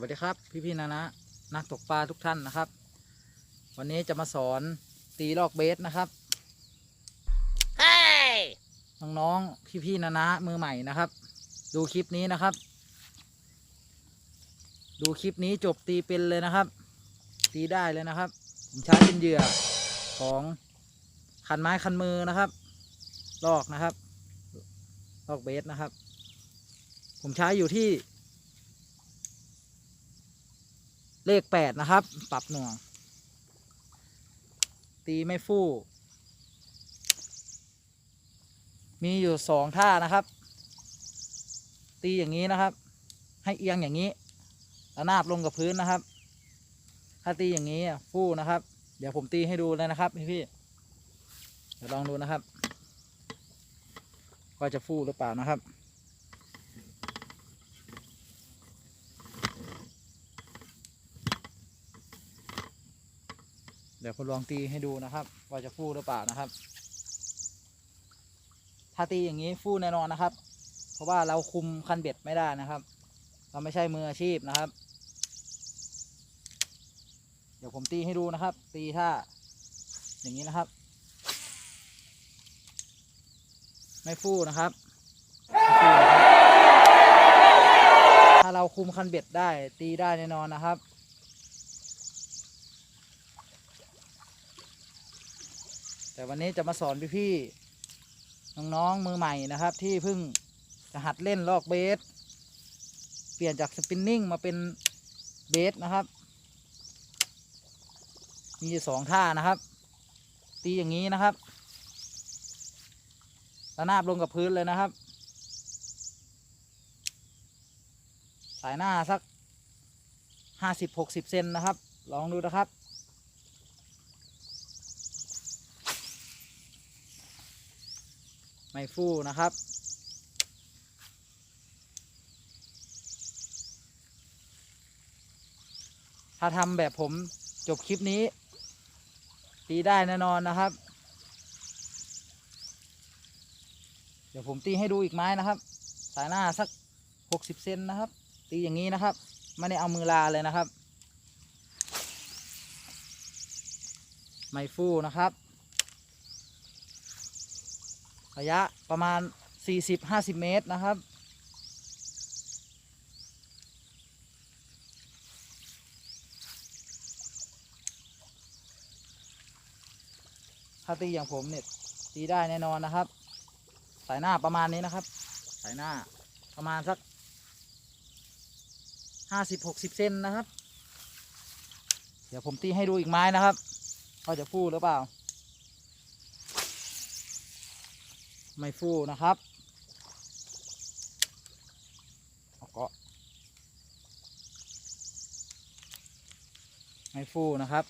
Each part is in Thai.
วัสดีครับ พี่พี่ๆนะนะนักตกปลาทุกท่านนะครับ วันนี้จะมาสอนตีลอกเบสนะครับ Hey! น้องๆพี่พี่ๆนะนะมือใหม่นะครับ ดูคลิปนี้นะครับ ดูคลิปนี้จบตีเป็นเลยนะครับ ตีได้เลยนะครับผมใช้เป็นเหยื่อของคันไม้คันมือนะครับ ลอกนะครับ ลอกเบสนะครับ ผมใช้อยู่ที่ เลขแปดนะครับ ปรับหน่วง ตีไม่ฟู่ มีอยู่สองท่านะครับ ตีอย่างนี้นะครับ ให้เอียงอย่างนี้ระนาบลงกับพื้นนะครับ ถ้าตีอย่างนี้ฟู่นะครับ เดี๋ยวผมตีให้ดูเลยนะครับพี่พี่ๆเดี๋ยวลองดูนะครับว่าจะฟู่หรือเปล่านะครับ เดี๋ยวผมลองตีให้ดูนะครับ ว่าจะฟูหรือเปล่านะครับ ถ้าตีอย่างนี้ฟูแน่นอนนะครับ เพราะว่าเราคุมคันเบ็ดไม่ได้นะครับ เราไม่ใช่มืออาชีพนะครับ เดี๋ยวผมตีให้ดูนะครับ ตีท่าอย่างนี้นะครับ ไม่ฟูนะครับ ถ้าเราคุมคันเบ็ดได้ตีได้แน่นอนนะครับ แต่วันนี้จะมาสอนพี่ๆน้องๆมือใหม่นะครับ ที่เพิ่งจะหัดเล่นลอกเบส เปลี่ยนจากสปินนิ่งมาเป็นเบสนะครับ มีสองท่านะครับ ตีอย่างนี้นะครับระนาบลงกับพื้นเลยนะครับ สายหน้าสักห้าสิบหกสิบเซนนะครับ ลองดูนะครับ ไม่ฟู่นะครับ ถ้าทำแบบผมจบคลิปนี้ ตีได้แน่นอนนะครับ เดี๋ยวผมตีให้ดูอีกไม้นะครับ สายหน้าสักหกสิบเซนนะครับ ตีอย่างนี้นะครับ ไม่ได้เอามือลาเลยนะครับ ไม่ฟู่นะครับ ระยะประมาณ 40-50 เมตรนะครับ ถ้าตีอย่างผมเนี่ยตีได้แน่นอนนะครับ สายหน้าประมาณนี้นะครับ สายหน้าประมาณสัก 50-60 เซนนะครับ เดี๋ยวผมตีให้ดูอีกไม้นะครับว่าจะฟู่หรือเปล่า ไม่ฟูนะครับเอาเกาะไม่ฟูนะครับ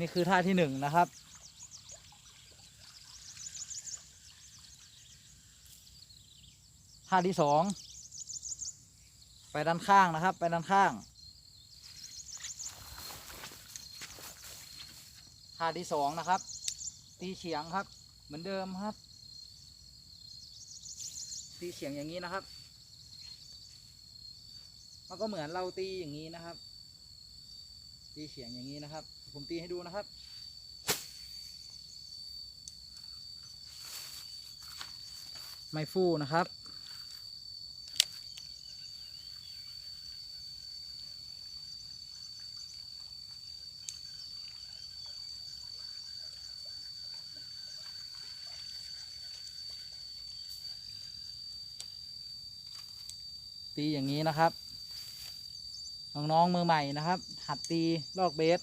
นี่คือท่าที่หนึ่งนะครับท่าที่สองไปด้านข้างนะครับ ไปด้านข้าง ท่าที่สองนะครับ ตีเฉียงครับ เหมือนเดิมครับ ตีเฉียงอย่างนี้นะครับ มันก็เหมือนเราตีอย่างนี้นะครับ ตีเฉียงอย่างนี้นะครับ ผมตีให้ดูนะครับไม่ฟู่นะครับ ตีอย่างนี้นะครับ น้องๆมือใหม่นะครับ หัดตีลอกเบส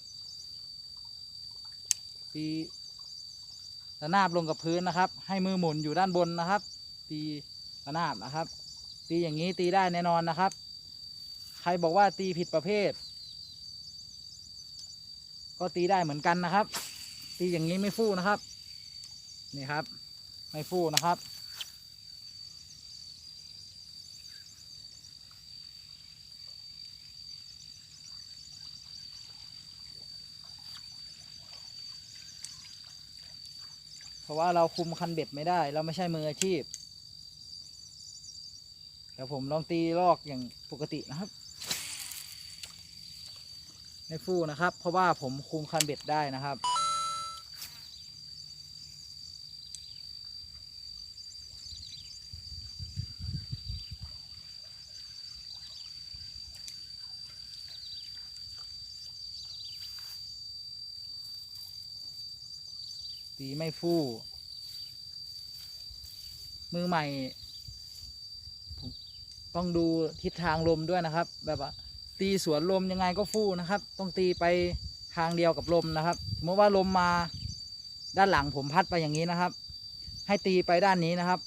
ตีระนาบลงกับพื้นนะครับ ให้มือหมุนอยู่ด้านบนนะครับ ตีระนาบนะครับ ตีอย่างนี้ตีได้แน่นอนนะครับ ใครบอกว่าตีผิดประเภท ก็ตีได้เหมือนกันนะครับ ตีอย่างนี้ไม่ฟู่นะครับ นี่ครับ ไม่ฟู่นะครับ ราะว่าเราคุมคันเบ็ดไม่ได้ เราไม่ใช่มืออาชีพเดี๋ยวผมลองตีลอกอย่างปกตินะครับ ไม่ฟูนะครับ เพราะว่าผมคุมคันเบ็ดได้นะครับ ตีไม่ฟู่มือใหม่ต้องดูทิศทางลมด้วยนะครับ แบบว่าตีสวนลมยังไงก็ฟู่นะครับ ต้องตีไปทางเดียวกับลมนะครับ สมมติว่าลมมาด้านหลังผมพัดไปอย่างนี้นะครับ ให้ตีไปด้านนี้นะครับ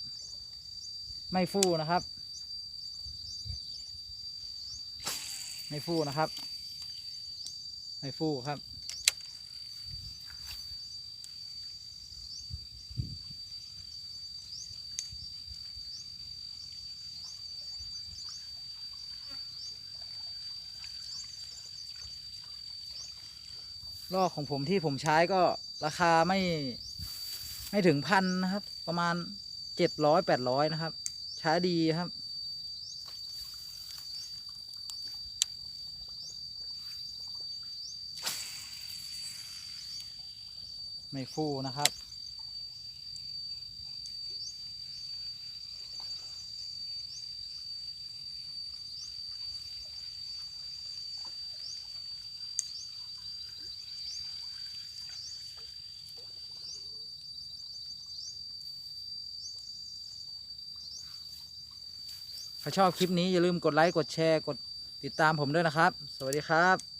ไม่ฟู่นะครับ ไม่ฟู่นะครับ ไม่ฟู่ครับ ลอกของผมที่ผมใช้ก็ราคาไม่ไม่ถึงพันนะครับ ประมาณเจ็ดร้อยแปดร้อยนะครับ ใช้ดีครับ ไม่ฟูนะครับ ถ้าชอบคลิปนี้อย่าลืมกดไลค์กดแชร์กดติดตามผมด้วยนะครับ สวัสดีครับ